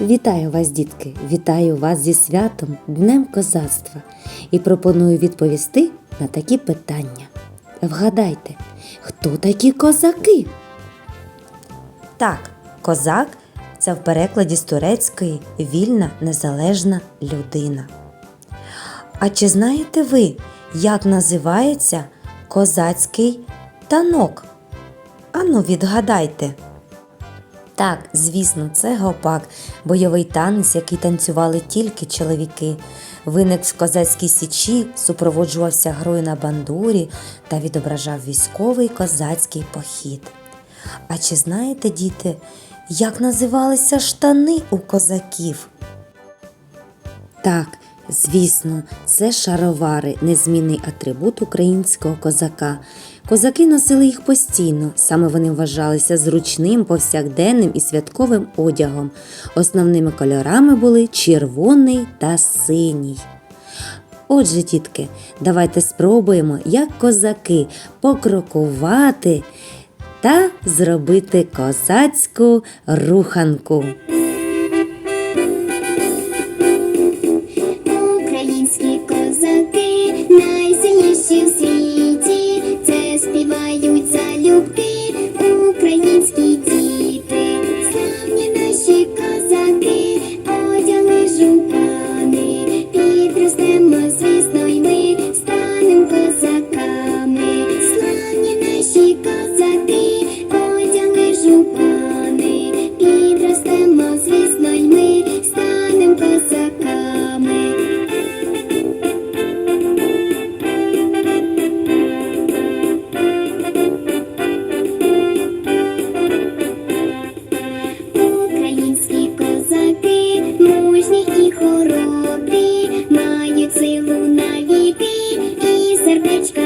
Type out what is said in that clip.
Вітаю вас, дітки! Вітаю вас зі святом Днем козацтва і пропоную відповісти на такі питання. Вгадайте, хто такі козаки? Так, козак це в перекладі з турецької вільна незалежна людина. А чи знаєте ви, як називається козацький танок? Ану, відгадайте. Так, звісно, це гопак, бойовий танець, який танцювали тільки чоловіки. Виник в козацькій січі, супроводжувався грою на бандурі та відображав військовий козацький похід. А чи знаєте, діти, як називалися штани у козаків? Так, звісно, це шаровари, незмінний атрибут українського козака. Козаки носили їх постійно, саме вони вважалися зручним, повсякденним і святковим одягом. Основними кольорами були червоний та синій. Отже, дітки, давайте спробуємо, як козаки, покрокувати та зробити козацьку руханку. manage